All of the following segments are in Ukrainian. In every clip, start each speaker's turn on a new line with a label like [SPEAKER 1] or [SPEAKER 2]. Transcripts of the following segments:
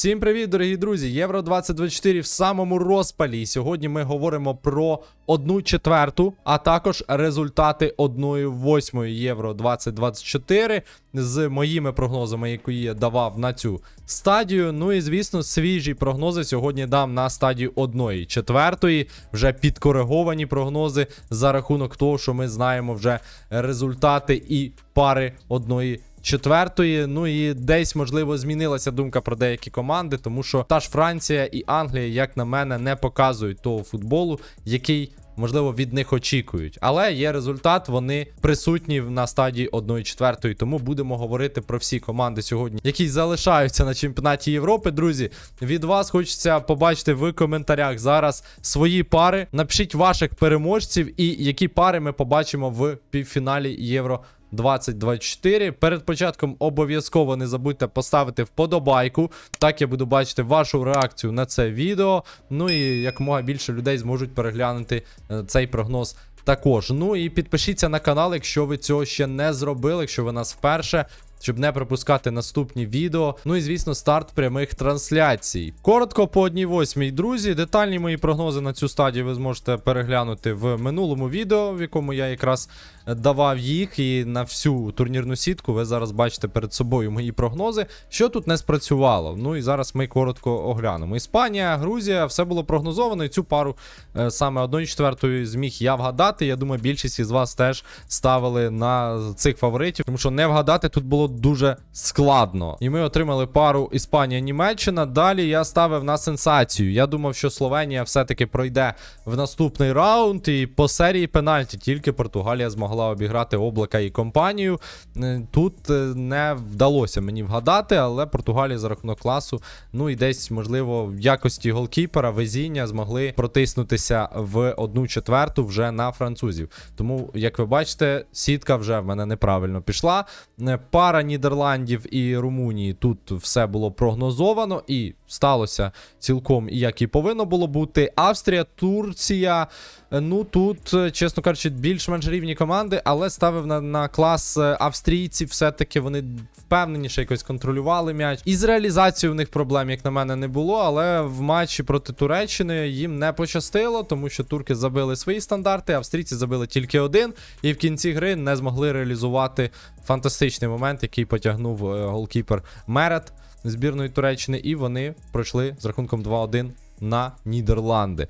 [SPEAKER 1] Всім привіт, дорогі друзі! Євро 2024 в самому розпалі. І Сьогодні ми говоримо про одну четверту, а також результати 1-8 Євро 2024 з моїми прогнозами, які я давав на цю стадію. Ну і звісно, свіжі прогнози сьогодні дам на стадію 1 четвертої, вже підкориговані прогнози за рахунок того, що ми знаємо вже результати і пари одної четвертої. Ну і десь, можливо, змінилася думка про деякі команди, тому що та ж Франція і Англія, як на мене, не показують того футболу, який. Можливо, від них очікують, але є результат. Вони присутні на стадії 1-4, тому будемо говорити про всі команди сьогодні, які залишаються на чемпіонаті Європи. Друзі, від вас хочеться побачити в коментарях зараз свої пари. Напишіть ваших переможців і які пари ми побачимо в півфіналі Євро 2024. Перед початком обов'язково не забудьте поставити вподобайку. Так я буду бачити вашу реакцію на це відео. Ну і якомога більше людей зможуть переглянути е, цей прогноз. Також, ну і підпишіться на канал, якщо ви цього ще не зробили, якщо ви нас вперше, щоб не пропускати наступні відео. Ну і звісно, старт прямих трансляцій. Коротко по одній восьмій, друзі. Детальні мої прогнози на цю стадію ви зможете переглянути в минулому відео, в якому я якраз давав їх. І на всю турнірну сітку ви зараз бачите перед собою мої прогнози. Що тут не спрацювало? Ну і зараз ми коротко оглянемо. Іспанія, Грузія, все було прогнозовано. І цю пару е, саме 1-4 зміг я вгадати. Я думаю, більшість із вас теж ставили на цих фаворитів, тому що не вгадати тут було дуже складно. І ми отримали пару Іспанія-Німеччина. Далі я ставив на сенсацію. Я думав, що Словенія все-таки пройде в наступний раунд. І по серії пенальті тільки Португалія змогла обіграти облака і компанію. Е, Тут е, не вдалося мені вгадати, але Португалія за рахунок класу, ну і десь, можливо, в якості голкіпера, везіння змогли протиснутися в одну четверту вже на французів. Тому, як ви бачите, сітка вже в мене неправильно пішла. Е, Пара Нідерландів і Румунії тут все було прогнозовано і сталося цілком як і повинно було бути. Австрія, Турція. Е, Ну тут, е, чесно кажучи, більш-менш рівні команди, але ставив на, на клас е, австрійців. Все-таки вони впевненіше якось контролювали м'яч. І з реалізацією в них проблем, як на мене, не було. Але в матчі проти Туреччини їм не пощастило, тому що турки забили свої стандарти, австрійці забили тільки один, і в кінці гри не змогли реалізувати фантастичний момент, який потягнув голкіпер Мерет збірної Туреччини, і вони пройшли з рахунком 2-1 на Нідерланди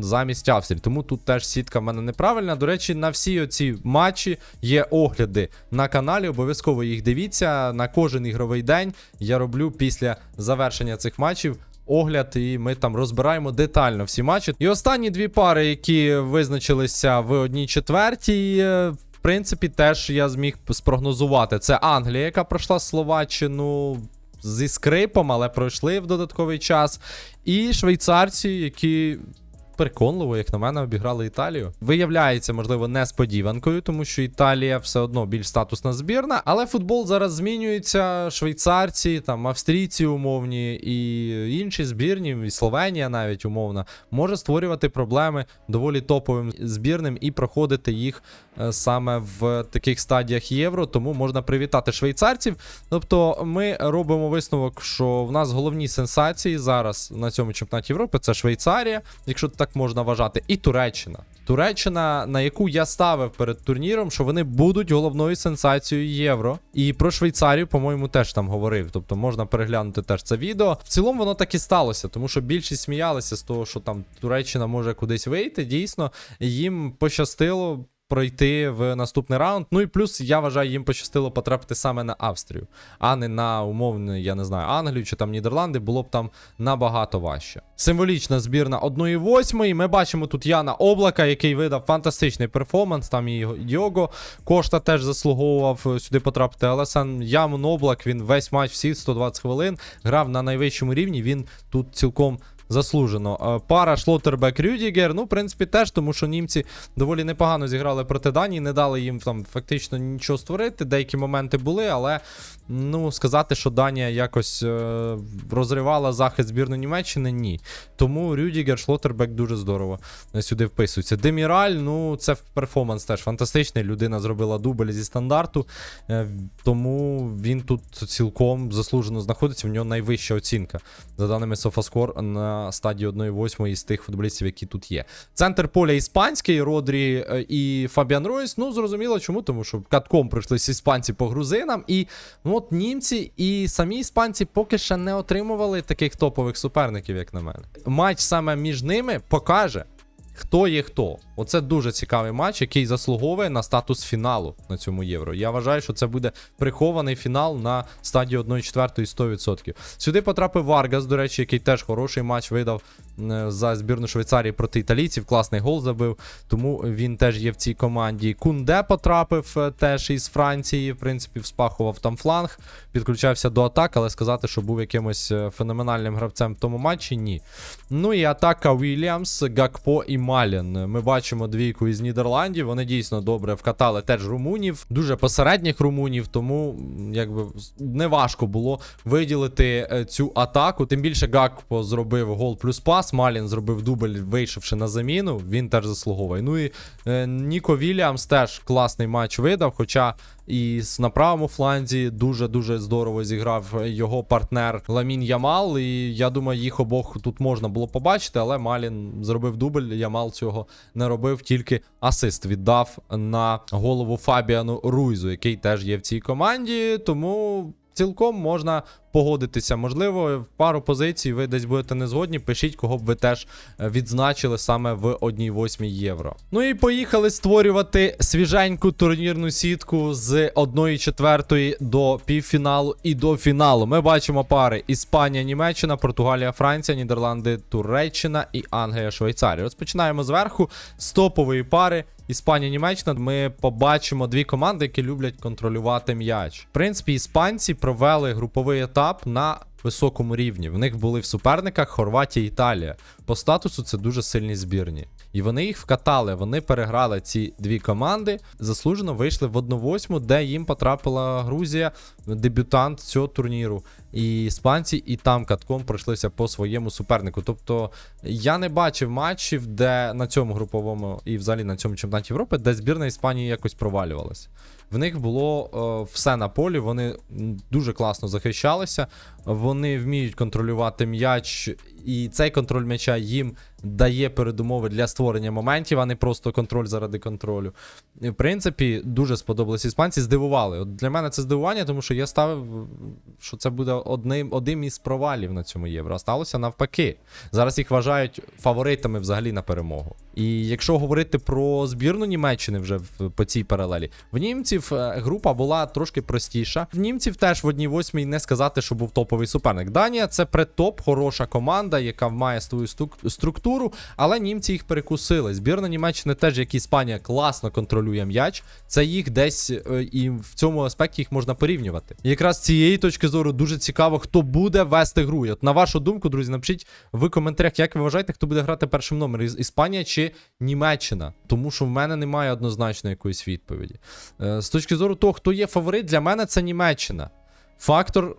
[SPEAKER 1] замість Австрії. Тому тут теж сітка в мене неправильна. До речі, на всі оці матчі є огляди на каналі. Обов'язково їх дивіться. На кожен ігровий день я роблю після завершення цих матчів. Огляд, і ми там розбираємо детально всі матчі. І останні дві пари, які визначилися в одній четвертій. е, В принципі, теж я зміг спрогнозувати. Це Англія, яка пройшла Словаччину зі скрипом, але пройшли в додатковий час. І швейцарці, які переконливо, як на мене, обіграли Італію. Виявляється, можливо, несподіванкою, тому що Італія все одно більш статусна збірна. Але футбол зараз змінюється. Швейцарці, там австрійці умовні і інші збірні, і Словенія навіть умовна, може створювати проблеми доволі топовим збірним і проходити їх саме в таких стадіях євро. Тому можна привітати швейцарців. Тобто, ми робимо висновок, що в нас головні сенсації зараз на цьому чемпіонаті Європи це Швейцарія, якщо так можна вважати, і Туреччина. Туреччина, на яку я ставив перед турніром, що вони будуть головною сенсацією євро. І про Швейцарію, по-моєму, теж там говорив. Тобто можна переглянути теж це відео. В цілому воно так і сталося, тому що більшість сміялися з того, що там Туреччина може кудись вийти. Дійсно, їм пощастило. Пройти в наступний раунд. Ну і плюс я вважаю, їм пощастило потрапити саме на Австрію, а не на умовну, я не знаю, Англію чи там Нідерланди, було б там набагато важче. Символічна збірна 1-8. Ми бачимо тут Яна Облака, який видав фантастичний перформанс. Там і Його Кошта теж заслуговував е, сюди потрапити. Але сам Ямон Облак він весь матч всі 120 хвилин грав на найвищому рівні. Він тут цілком заслужено. Е, Пара Шлоттербек Рюдігер, ну, в принципі, теж, тому що німці доволі непогано зіграли проти Данії, не дали їм там фактично нічого створити. Деякі моменти були, але ну, сказати, що Данія якось е, розривала захист збірної Німеччини, ні. Тому Рюдігер, Шлоттербек дуже здорово е, сюди вписуються. Деміраль, ну, це перформанс теж фантастичний. Людина зробила дубль зі стандарту, е, тому він тут цілком заслужено знаходиться. В нього найвища оцінка. За даними SofaScore на стадії 1-8 із тих футболістів, які тут є. Центр поля іспанський, Родрі е, і Фабіан Ройс. Ну, зрозуміло, чому, тому що катком прийшлися іспанці по грузинам. І ну, от німці і самі іспанці поки ще не отримували таких топових суперників, як на мене. Матч саме між ними покаже. Хто є хто? Оце дуже цікавий матч, який заслуговує на статус фіналу на цьому євро. Я вважаю, що це буде прихований фінал на стадії 1-4 100%. Сюди потрапив Варгас, до речі, який теж хороший матч видав за збірну Швейцарії проти італійців. Класний гол забив, тому він теж є в цій команді. Кунде потрапив е, теж із Франції. В принципі, вспахував там фланг, підключався до атак, але сказати, що був якимось е, феноменальним гравцем в тому матчі, ні. Ну і атака Вільямс, Гакпо і Малін. Ми бачимо двійку із Нідерландів. Вони дійсно добре вкатали теж румунів, дуже посередніх румунів, тому якби не важко було виділити е, цю атаку. Тим більше Гакпо зробив гол плюс пас. Малін зробив дубль, вийшовши на заміну. Він теж заслуговує. Ну і е, Ніко Вільямс теж класний матч видав, хоча. І на правому фланзі дуже-дуже здорово зіграв його партнер Ламін Ямал. І я думаю, їх обох тут можна було побачити, але Малін зробив дубль. Ямал цього не робив, тільки асист віддав на голову Фабіану Руйзу, який теж є в цій команді. Тому цілком можна погодитися. Можливо, в пару позицій ви десь будете не згодні. Пишіть, кого б ви теж е, відзначили саме в 1-8 євро. Ну і поїхали створювати свіженьку турнірну сітку з 1-4 до півфіналу і до фіналу. Ми бачимо пари Іспанія, Німеччина, Португалія, Франція, Нідерланди, Туреччина і Англія, Швейцарія. Розпочинаємо зверху з топової пари. Іспанія, Німеччина, ми побачимо дві команди, які люблять контролювати м'яч. В принципі, іспанці провели груповий етап на високому рівні. В них були в суперниках Хорватія і Італія. По статусу це дуже сильні збірні. І вони їх вкатали. Вони переграли ці дві команди. Заслужено вийшли в 1-8, де їм потрапила Грузія, дебютант цього турніру. І іспанці і там катком пройшлися по своєму супернику. Тобто я не бачив матчів, де на цьому груповому і взагалі на цьому чемпіонаті Європи, де збірна Іспанії якось провалювалася. В них було е, все на полі, вони дуже класно захищалися, вони вміють контролювати м'яч, і цей контроль м'яча їм дає передумови для створення моментів, а не просто контроль заради контролю. В принципі, дуже сподобались іспанці, здивували. От для мене це здивування, тому що я ставив, що це буде одним, одним із провалів на цьому євро. А сталося навпаки. Зараз їх вважають фаворитами взагалі на перемогу. І якщо говорити про збірну Німеччини вже в, по цій паралелі, в німців е, група була трошки простіша. В німців теж в одній восьмій не сказати, що був топовий суперник. Данія це притоп, хороша команда, яка має свою стук- структуру, але німці їх перекусили. Збірна Німеччини теж, як Іспанія, класно контролює м'яч. Це їх десь е, і в цьому аспекті їх можна порівнювати. І якраз з цієї точки зору дуже цікаво, хто буде вести гру. І От на вашу думку, друзі, напишіть в коментарях, як ви вважаєте, хто буде грати першим номером, Іспанія чи Німеччина. Тому що в мене немає однозначної якоїсь відповіді. Е, З точки зору того, хто є фаворит, для мене це Німеччина. Фактор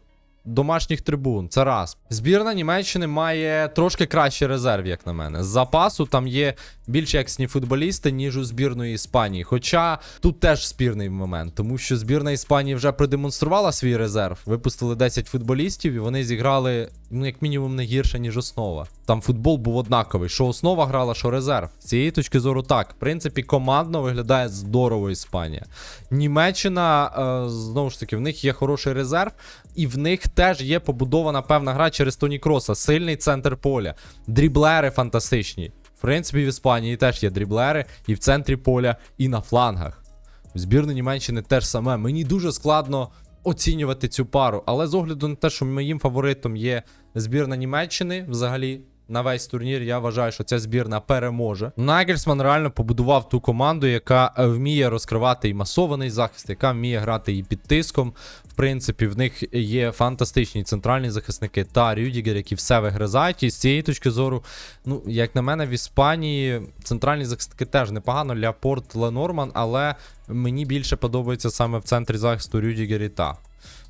[SPEAKER 1] домашніх трибун. Це раз. Збірна Німеччини має трошки кращий резерв, як на мене. З запасу там є більш якісні футболісти, ніж у збірної Іспанії. Хоча тут теж спірний момент, тому що збірна Іспанії вже продемонструвала свій резерв. Випустили 10 футболістів, і вони зіграли, ну, як мінімум, не гірше, ніж основа. Там футбол був однаковий. Що основа грала, що резерв. З цієї точки зору так. В принципі, командно виглядає здорово Іспанія. Німеччина, е, знову ж таки, в них є хороший резерв, і в них теж є побудована певна гра через Тоні Кроса. Сильний центр поля, дріблери фантастичні. В принципі, в Іспанії теж є дріблери і в центрі поля, і на флангах. В збірну Німеччини теж саме. Мені дуже складно оцінювати цю пару, але з огляду на те, що моїм фаворитом є збірна Німеччини, взагалі, на весь турнір. Я вважаю, що ця збірна переможе. Нагельсман реально побудував ту команду, яка е, вміє розкривати і масований захист, яка вміє грати і під тиском. В принципі, в них є фантастичні центральні захисники та Рюдігер, які все вигризають. І з цієї точки зору, ну, як на мене, в Іспанії центральні захисники теж непогано. Ляпорт Ленорман, але мені більше подобається саме в центрі захисту Рюдігер і та.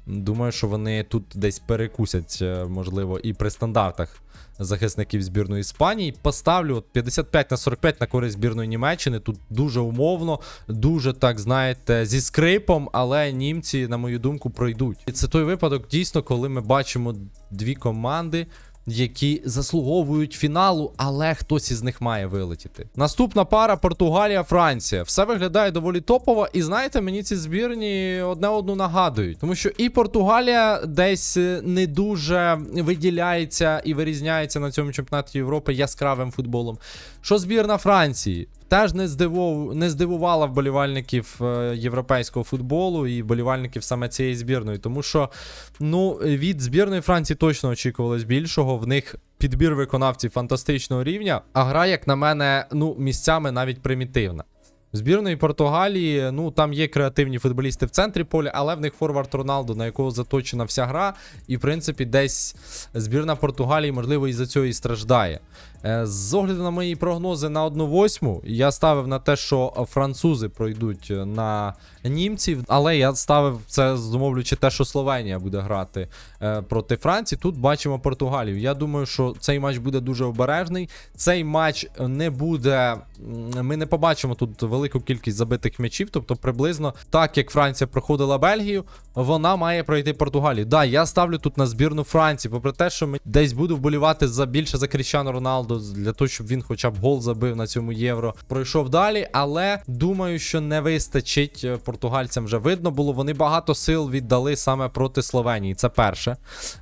[SPEAKER 1] Думаю, що вони тут десь перекусять, е, можливо, і при стандартах захисників збірної Іспанії. Поставлю от 55 на 45 на користь збірної Німеччини. Тут дуже умовно, дуже так знаєте, зі скрипом, але німці, на мою думку, пройдуть. І це той випадок, дійсно, коли ми бачимо дві команди. Які заслуговують фіналу, але хтось із них має вилетіти. Наступна пара Португалія, Франція. Все виглядає доволі топово. І знаєте, мені ці збірні одне одну нагадують. Тому що і Португалія десь не дуже виділяється і вирізняється на цьому чемпіонаті Європи яскравим футболом. Що збірна Франції? Теж не здивов... не здивувала вболівальників е, європейського футболу і вболівальників саме цієї збірної, тому що ну від збірної Франції точно очікувалось більшого. В них підбір виконавців фантастичного рівня, а гра, як на мене, ну місцями навіть примітивна. Збірної Португалії, ну там є креативні футболісти в центрі поля, але в них форвард Роналду, на якого заточена вся гра. І, в принципі, десь збірна Португалії, можливо, із-за цього і страждає. Е, З огляду на мої прогнози на 1-8, я ставив на те, що французи пройдуть на німців, але я ставив це, зумовлюючи те, що Словенія буде грати е, проти Франції. Тут бачимо Португалію. Я думаю, що цей матч буде дуже обережний. Цей матч не буде. Ми не побачимо тут велику кількість забитих м'ячів, тобто приблизно так як Франція проходила Бельгію, вона має пройти Португалію. Да, я ставлю тут на збірну Франції, попри те, що ми десь буду вболівати за більше за Кріщану Роналду, для того, щоб він хоча б гол забив на цьому євро. Пройшов далі, але думаю, що не вистачить е, португальцям. Вже видно було. Вони багато сил віддали саме проти Словенії. Це перше.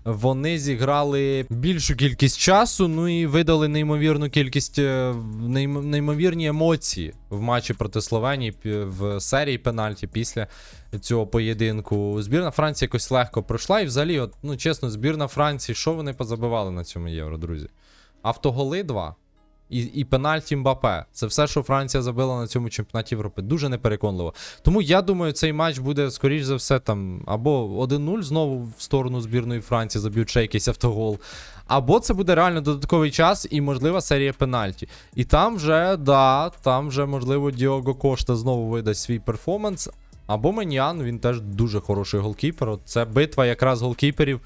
[SPEAKER 1] Вони зіграли більшу кількість часу, ну і видали неймовірну кількість е, неймовірні емоції в матчі проти Словенії в серії пенальті після цього поєдинку. Збірна Франції якось легко пройшла. І взагалі, от, ну чесно, збірна Франції, що вони позабивали на цьому євро, друзі? Автоголи 2 і, і пенальті Мбапе. Це все, що Франція забила на цьому чемпіонаті Європи. Дуже непереконливо. Тому я думаю, цей матч буде, скоріш за все, там або 1-0 знову в сторону збірної Франції, заб'ють ще якийсь автогол. Або це буде реально додатковий час і можлива серія пенальті. І там вже, да, там вже, можливо, Діого Кошта знову видасть свій перформанс. Або Менян, він теж дуже хороший голкіпер. Це битва якраз голкіперів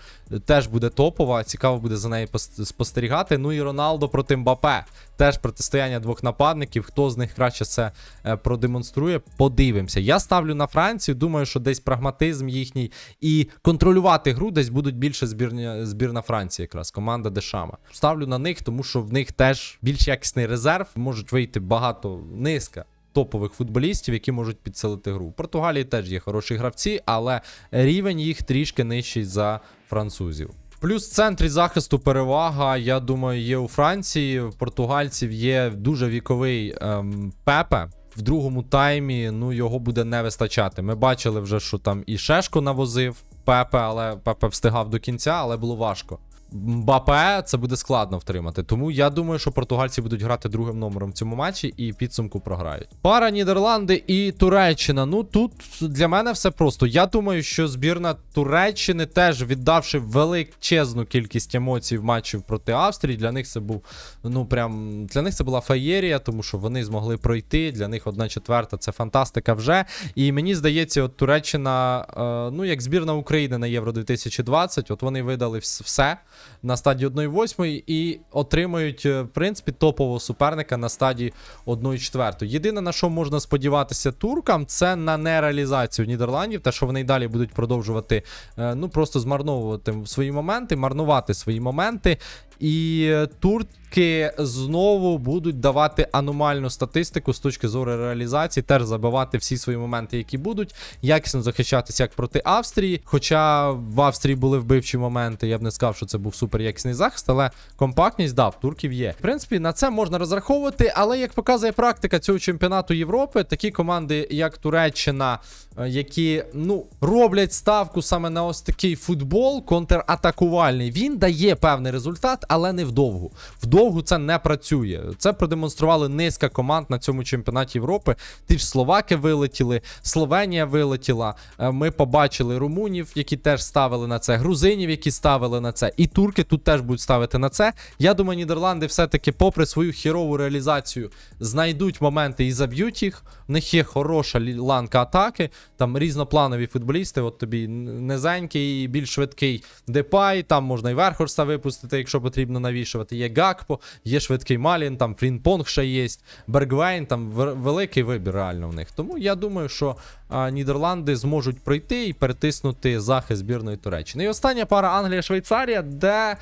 [SPEAKER 1] теж буде топова. Цікаво буде за нею спостерігати. Ну і Роналдо проти Мбапе. Теж протистояння двох нападників. Хто з них краще це е, продемонструє? Подивимося. Я ставлю на Францію. Думаю, що десь прагматизм їхній і контролювати гру десь будуть більше збірня, збірна Франції, якраз команда Дешама. Ставлю на них, тому що в них теж більш якісний резерв. Можуть вийти багато низка топових футболістів, які можуть підсилити гру. У Португалії теж є хороші гравці, але рівень їх трішки нижчий за французів. Плюс в центрі захисту перевага, я думаю, є у Франції. В португальців є дуже віковий ем, Пепе. В другому таймі ну його буде не вистачати. Ми бачили вже, що там і Шешко навозив Пепе, але Пепе встигав до кінця, але було важко. Мбапе це буде складно втримати. Тому я думаю, що португальці будуть грати другим номером в цьому матчі і підсумку програють. Пара Нідерланди і Туреччина. Ну тут для мене все просто. Я думаю, що збірна Туреччини теж віддавши величезну кількість емоцій в матчі проти Австрії. Для них це був ну прям для них це була феєрія, тому що вони змогли пройти. Для них одна четверта це фантастика вже. І мені здається, от Туреччина, е, ну як збірна України на Євро 2020, от вони видали все на стадії 1-8 і отримують, е, в принципі, топового суперника на стадії 1-4. Єдине, на що можна сподіватися туркам, це на нереалізацію Нідерландів, те, що вони й далі будуть продовжувати е, ну просто змарновувати свої моменти, марнувати свої моменти. І турки знову будуть давати аномальну статистику з точки зору реалізації, теж забивати всі свої моменти, які будуть, якісно захищатися як проти Австрії. Хоча в Австрії були вбивчі моменти, я б не сказав, що це був супер якісний захист, але компактність, да, в турків є. В принципі, на це можна розраховувати, але як показує практика цього чемпіонату Європи, такі команди, як Туреччина, е, які ну роблять ставку саме на ось такий футбол контратакувальний, він дає певний результат, але не вдовгу. Вдовгу це не працює. Це продемонстрували низка команд на цьому чемпіонаті Європи. Ті ж словаки вилетіли, Словенія вилетіла. е, Ми побачили румунів, які теж ставили на це, грузинів, які ставили на це, і турки тут теж будуть ставити на це. Я думаю, Нідерланди все-таки, попри свою хірову реалізацію, знайдуть моменти і заб'ють їх. В них є хороша ланка атаки, там різнопланові футболісти. От тобі низенький, більш швидкий Депай, там можна і Верхорста випустити, якщо потрібно навішувати. Є Гакпо, є швидкий Малін, там Фрінпонг ще є, Бергвейн, там великий вибір реально в них. Тому я думаю, що а, Нідерланди зможуть пройти і перетиснути захист збірної Туреччини. І остання пара Англія-Швейцарія, де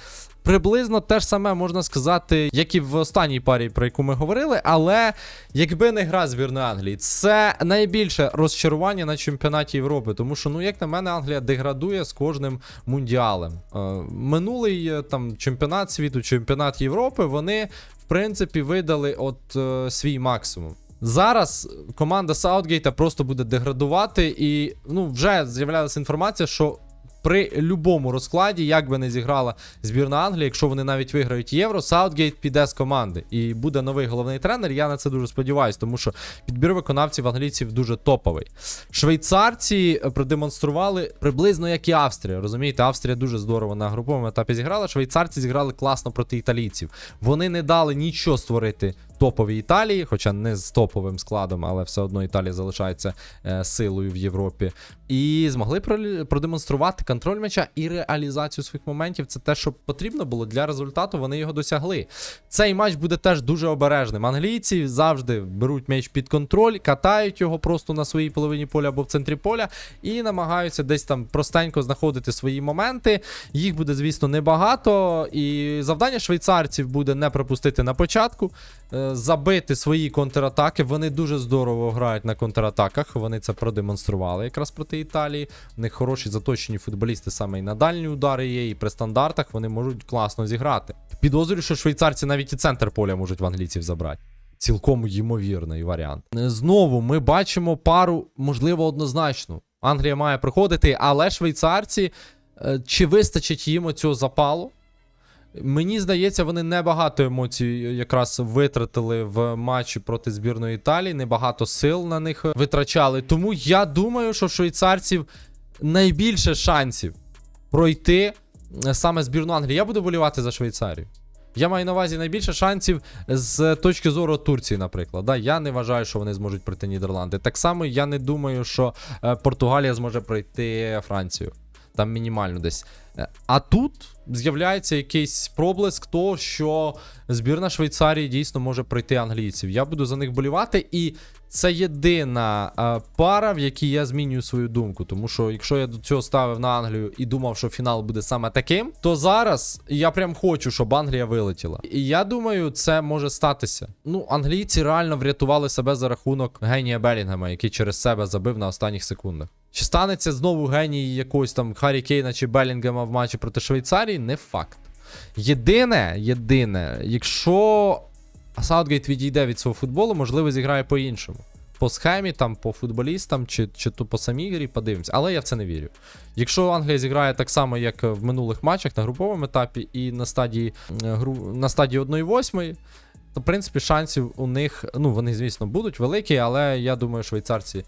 [SPEAKER 1] приблизно те ж саме можна сказати, як і в останній парі, про яку ми говорили. Але якби не гра збірної Англії, це найбільше розчарування на чемпіонаті Європи. Тому що, ну, як на мене, Англія деградує з кожним мундіалем. Е, минулий е, там чемпіонат світу, чемпіонат Європи, вони в принципі видали от е, свій максимум. Зараз команда Саутгейта просто буде деградувати, і ну вже з'являлася інформація, що при любому розкладі, як би не зіграла збірна Англії, якщо вони навіть виграють євро, Саутгейт піде з команди і буде новий головний тренер. Я на це дуже сподіваюся, тому що підбір виконавців англійців дуже топовий. Швейцарці продемонстрували приблизно як і Австрія. Розумієте, Австрія дуже здорово на груповому етапі зіграла. Швейцарці зіграли класно проти італійців. Вони не дали нічого створити топовій Італії, хоча не з топовим складом, але все одно Італія залишається е, силою в Європі. І змогли продемонструвати контроль м'яча і реалізацію своїх моментів. Це те, що потрібно було для результату. Вони його досягли. Цей матч буде теж дуже обережним. Англійці завжди беруть м'яч під контроль, катають його просто на своїй половині поля або в центрі поля, і намагаються десь там простенько знаходити свої моменти. Їх буде, звісно, небагато. І завдання швейцарців буде не пропустити на початку, е, забити свої контратаки. Вони дуже здорово грають на контратаках. Вони це продемонстрували якраз проти Італії. У них хороші заточені футболісти саме і на дальні удари є, і при стандартах вони можуть класно зіграти. Підозрюю, що швейцарці навіть і центр поля можуть в англійців забрати. Цілком ймовірний варіант. Знову ми бачимо пару, можливо, однозначну. Англія має проходити, але швейцарці, е, чи вистачить їм оцього запалу? Мені здається, вони небагато емоцій якраз витратили в матчі проти збірної Італії, небагато сил на них витрачали. Тому я думаю, що в швейцарців найбільше шансів пройти е, саме збірну Англії. Я буду болівати за Швейцарію. Я маю на увазі найбільше шансів з точки зору Турції, наприклад. Да, я не вважаю, що вони зможуть пройти Нідерланди. Так само я не думаю, що е, Португалія зможе пройти Францію. Там мінімально десь. Е, А тут з'являється якийсь проблиск того, що збірна Швейцарії дійсно може пройти англійців. Я буду за них болівати, і це єдина е, пара, в якій я змінюю свою думку. Тому що якщо я до цього ставив на Англію і думав, що фінал буде саме таким, то зараз я прям хочу, щоб Англія вилетіла. І я думаю, це може статися. Ну, англійці реально врятували себе за рахунок генія Белінгема, який через себе забив на останніх секундах. Чи станеться знову геній якогось там Харі Кейна чи Белінгема в матчі проти Швейцарії? Не факт. Єдине, єдине, якщо Саутгейт відійде від свого футболу, можливо, зіграє по-іншому. По схемі, там, по футболістам, чи, чи то по самій грі, подивимось. Але я в це не вірю. Якщо Англія зіграє так само, як в минулих матчах на груповому етапі і на стадії, е, на стадії 1-8, то, в принципі, шансів у них, ну, вони, звісно, будуть великі, але я думаю, швейцарці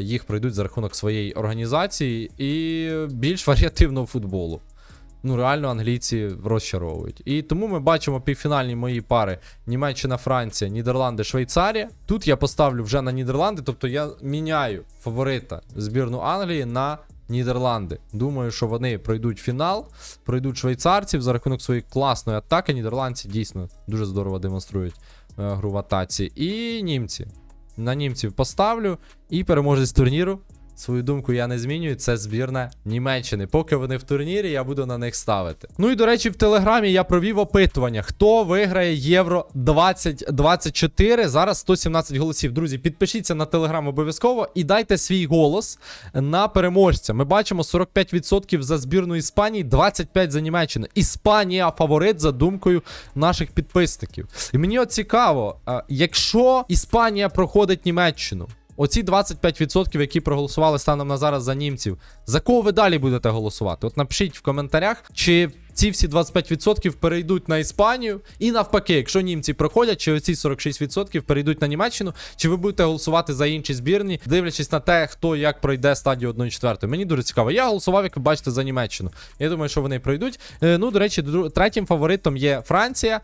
[SPEAKER 1] їх пройдуть за рахунок своєї організації і більш варіативного футболу. Ну, реально англійці розчаровують. І тому ми бачимо півфінальні мої пари: Німеччина, Франція, Нідерланди, Швейцарія. Тут я поставлю вже на Нідерланди, тобто я міняю фаворита збірну Англії на Нідерланди. Думаю, що вони пройдуть фінал, пройдуть швейцарців за рахунок своєї класної атаки. Нідерландці дійсно дуже здорово демонструють е, гру в атаці. І німці. На німців поставлю. І переможець турніру Свою думку я не змінюю. Це збірна Німеччини. Поки вони в турнірі, я буду на них ставити. Ну і до речі, в телеграмі я провів опитування, хто виграє Євро 2024. Зараз 117 голосів. Друзі, підпишіться на телеграм обов'язково і дайте свій голос на переможця. Ми бачимо 45% за збірну Іспанії, 25% за Німеччину. Іспанія фаворит за думкою наших підписників. І мені от цікаво, якщо Іспанія проходить Німеччину. Оці 25%, які проголосували станом на зараз за німців, за кого ви далі будете голосувати? От напишіть в коментарях, чи ці всі 25% перейдуть на Іспанію, і навпаки, якщо німці проходять, чи оці 46% перейдуть на Німеччину, чи ви будете голосувати за інші збірні, дивлячись на те, хто як пройде стадію 1-4. Мені дуже цікаво. Я голосував, як ви бачите, за Німеччину. Я думаю, що вони пройдуть. Е, ну, до речі, третім фаворитом є Франція.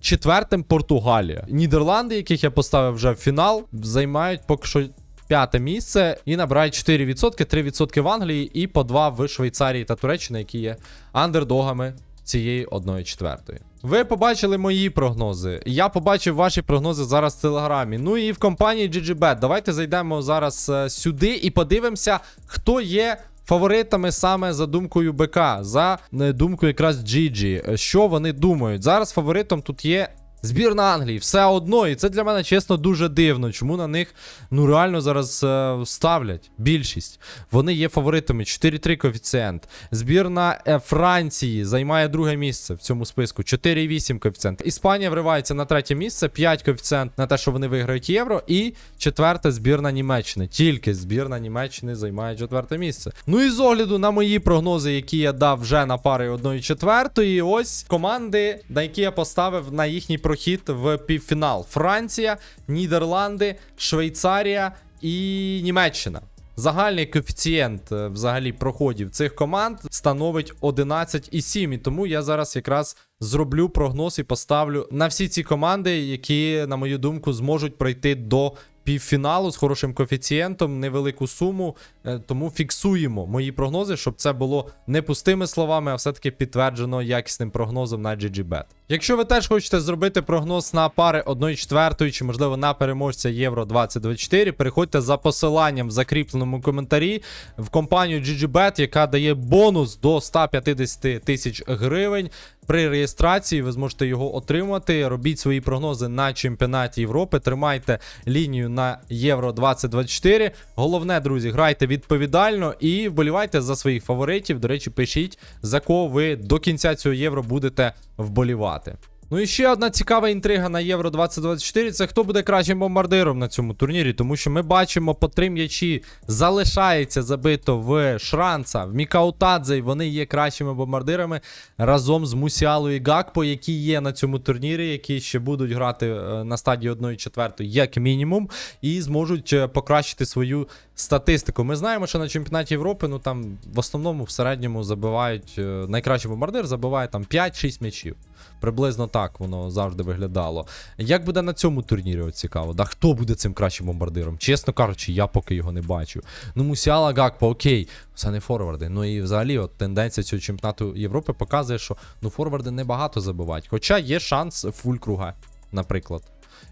[SPEAKER 1] Четвертим Португалія. Нідерланди, яких я поставив вже в фінал, займають поки що п'яте місце і набирають 4%, 3% в Англії і по 2 в Швейцарії та Туреччині, які є андердогами цієї 1-4. Ви побачили мої прогнози. Я побачив ваші прогнози зараз в телеграмі. Ну і в компанії GGBet. Давайте зайдемо зараз е, сюди і подивимося, хто є. Фаворитами саме за думкою БК, за е, думкою якраз Gigi. Е, Що вони думають? Зараз фаворитом тут є збірна Англії. Все одно, і це для мене чесно дуже дивно. Чому на них ну реально зараз е, ставлять більшість? Вони є фаворитами 4-3 коефіцієнт. Збірна е, Франції займає друге місце в цьому списку. 4,8 коефіцієнт. Іспанія вривається на третє місце, 5 коефіцієнт на те, що вони виграють євро. І четверте збірна Німеччини. Тільки збірна Німеччини займає четверте місце. Ну і з огляду на мої прогнози, які я дав вже на пари 1 четвертої, ось команди, на які я поставив на їхній прохід в півфінал: Франція, Нідерланди, Швейцарія і Німеччина. Загальний коефіцієнт е, взагалі проходів цих команд становить 11,7. І тому я зараз якраз зроблю прогноз і поставлю на всі ці команди, які, на мою думку, зможуть пройти до півфіналу з хорошим коефіцієнтом, невелику суму. Е, Тому фіксуємо мої прогнози, щоб це було не пустими словами, а все-таки підтверджено якісним прогнозом на GGBet. Якщо ви теж хочете зробити прогноз на пари 1-4 чи, можливо, на переможця Євро 2024, переходьте за посиланням в закріпленому коментарі в компанію GGBet, яка дає бонус до 150 тисяч гривень. При реєстрації ви зможете його отримати. Робіть свої прогнози на чемпіонаті Європи. Тримайте лінію на Євро 2024. Головне, друзі, грайте відповідально і вболівайте за своїх фаворитів. До речі, пишіть, за кого ви до кінця цього євро будете вболівати. Ну і ще одна цікава інтрига на Євро 2024 це хто буде кращим бомбардиром на цьому турнірі, тому що ми бачимо по три м'ячі залишається забито в Шранца, в Мікаутадзе, і вони є кращими бомбардирами разом з Мусіалою і Гакпо, які є на цьому турнірі, які ще будуть грати е, на стадії 1-4 як мінімум, і зможуть е, покращити свою статистику. Ми знаємо, що на чемпіонаті Європи, ну там в основному в середньому забивають е, найкращий бомбардир забиває там 5-6 м'ячів. Приблизно так воно завжди виглядало. Як буде на цьому турнірі, от цікаво? Да хто буде цим кращим бомбардиром? Чесно кажучи, я поки його не бачу. Ну, Мусіала Гакпо, окей, це не форварди. Ну і взагалі, от тенденція цього чемпіонату Європи показує, що ну форварди небагато забивають. Хоча є шанс Фулькруга, наприклад.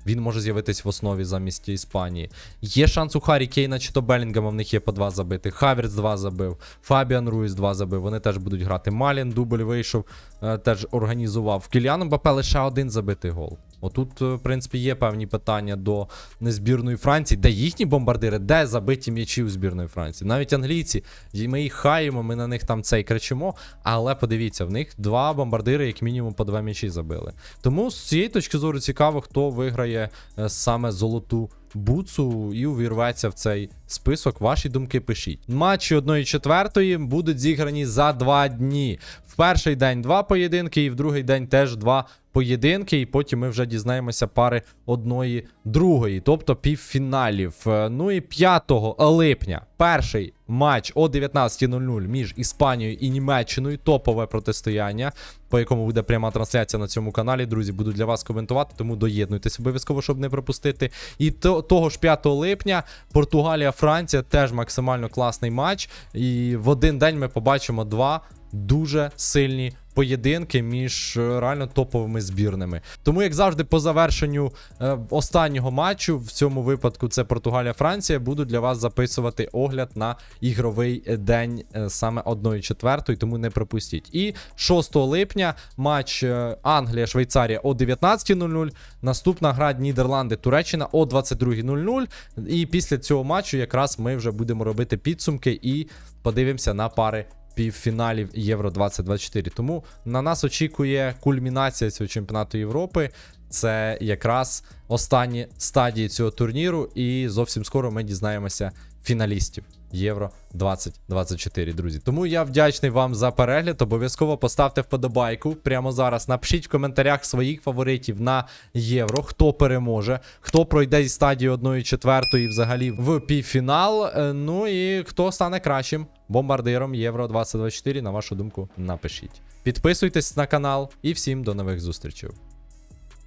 [SPEAKER 1] Він може з'явитись в основі замість Іспанії. Є шанс у Харі Кейна чи то Белінгема, в них є по два забити. Хаверц два забив, Фабіан Руїс два забив. Вони теж будуть грати. Малін дубль вийшов, е, теж організував. Кіліану Бапе лише один забитий гол. Отут, е, в принципі, є певні питання до збірної Франції, де їхні бомбардири, де забиті м'ячі у збірної Франції. Навіть англійці, і ми їх хаємо, ми на них там цей кричимо. Але подивіться, в них два бомбардири, як мінімум, по два м'ячі забили. Тому з цієї точки зору цікаво, хто виграє е, саме золоту буцу і увірветься в цей список. Ваші думки пишіть. Матчі 1-4 будуть зіграні за два дні. В перший день два поєдинки, і в другий день теж два поєдинки. І потім ми вже дізнаємося пари одної другої, тобто півфіналів. Е, Ну і 5 липня перший матч о 19.00 між Іспанією і Німеччиною. Топове протистояння. по якому буде пряма трансляція на цьому каналі. Друзі, буду для вас коментувати, тому доєднуйтесь обов'язково, щоб не пропустити. І то, того ж 5 липня Португалія, Франція теж максимально класний матч. І в один день ми побачимо два дуже сильні поєдинки між е, реально топовими збірними. Тому, як завжди, по завершенню е, останнього матчу, в цьому випадку це Португалія-Франція, буду для вас записувати огляд на ігровий день е, саме 1-4, тому не пропустіть. І 6 липня матч Англія-Швейцарія о 19.00. Наступна гра Нідерланди-Туреччина о 22.00. І після цього матчу якраз ми вже будемо робити підсумки і подивимося на пари півфіналів Євро 2024. Тому на нас очікує кульмінація цього чемпіонату Європи. Це якраз останні стадії цього турніру, і зовсім скоро ми дізнаємося фіналістів Євро 2024, друзі. Тому я вдячний вам за перегляд. Обов'язково поставте вподобайку прямо зараз. Напишіть в коментарях своїх фаворитів на євро, хто переможе, хто пройде зі стадії 1-4 взагалі в півфінал. Е, Ну і хто стане кращим бомбардиром Євро 2024, на вашу думку, напишіть. Підписуйтесь на канал і всім до нових зустрічей.